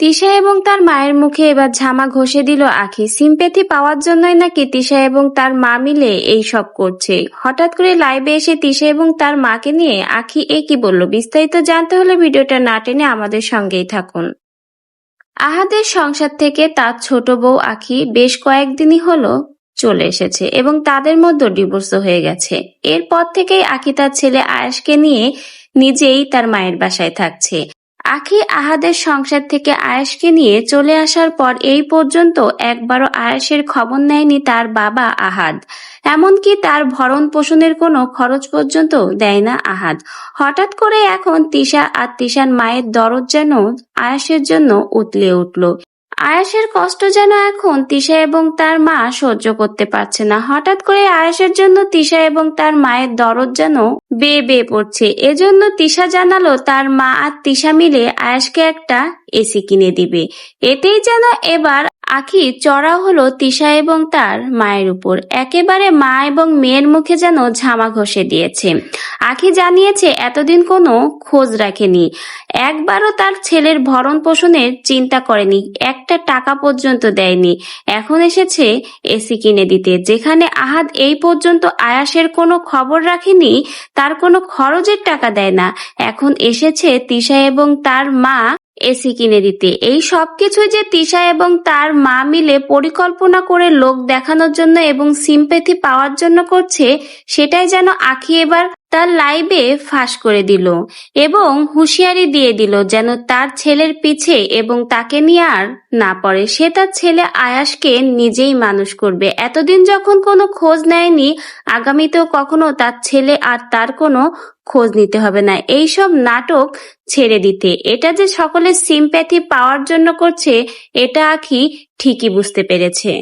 তিশা এবং তার মায়ের মুখে এবার ঝামা ঘষে দিল আখি। সিম্পেথি পাওয়ার জন্যই নাকি তিশা এবং তার মা মিলে এই সব করছে। হঠাৎ করে লাইভে এসে তিশা এবং তার মাকে নিয়ে আখি এ কি বলল? বিস্তারিত জানতে হলে ভিডিওটা না টেনে আমাদের সঙ্গেই থাকুন। আহাদের সংসার থেকে তার ছোট বউ আখি বেশ কয়েকদিনই হলো চলে এসেছে এবং তাদের মধ্যে ডিভোর্স হয়ে গেছে। এরপর থেকেই আখি তার ছেলে আয়াসকে নিয়ে নিজেই তার মায়ের বাসায় থাকছে। আখি আহাদের সংসার থেকে আয়েশকে নিয়ে চলে আসার পর এই পর্যন্ত একবারও আয়েশের খবর নেয়নি তার বাবা আহাদ। এমনকি তার ভরণ পোষণের কোনো খরচ পর্যন্ত দেয় না আহাদ। হঠাৎ করে এখন তিশা আর তিশার মায়ের দরদ যেন আয়াসের জন্য উতলে উঠল। আয়াসের কষ্ট যেন এখন তিশা এবং তার মা সহ্য করতে পারছে না। হঠাৎ করে আয়াসের জন্য তিশা এবং তার মায়ের দরদ যেন বেয়ে বেয়ে পড়ছে। এজন্য তিশা জানালো তার মা আর তিশা মিলে আয়াসকে একটা এসি কিনে দিবে। এতেই যেন এবার আখি চড়া হলো তিশা এবং তার মায়ের উপর। একেবারে মা এবং মেয়ের মুখে যেন ঝামা ঘষে দিয়েছে। আখি জানিয়েছে, এতদিন কোনো খোঁজ রাখেনি। একবারও তার ছেলের ভরণ পোষণের চিন্তা করেনি, একটা টাকা পর্যন্ত দেয়নি। এখন এসেছে এসি কিনে দিতে, যেখানে আহাদ এই পর্যন্ত আয়াসের কোনো খবর রাখেনি, তার কোনো খরচের টাকা দেয় না। এখন এসেছে তিশা এবং তার মা এসি কিনে দিতে। এই সবকিছু যে তিশা এবং তার মা মিলে পরিকল্পনা করে লোক দেখানোর জন্য এবং সিম্পেথি পাওয়ার জন্য করছে, সেটাই যেন আখি এবার তার লাইভে ফাঁস করে দিল এবং হুঁশিয়ারি দিয়ে দিল যেন তার ছেলের পিছে এবং তাকে নিয়ে আর না পড়ে। সে তার ছেলে আয়াসকে নিজেই মানুষ করবে। এতদিন যখন কোনো খোঁজ নেয়নি, আগামীতেও কখনো তার ছেলে আর তার কোনো খোঁজ নিতে হবে না। এই সব নাটক ছেড়ে দিতে। এটা যে সকলের সিম্প্যাথি পাওয়ার জন্য করছে, এটা আখি ঠিকই বুঝতে পেরেছে।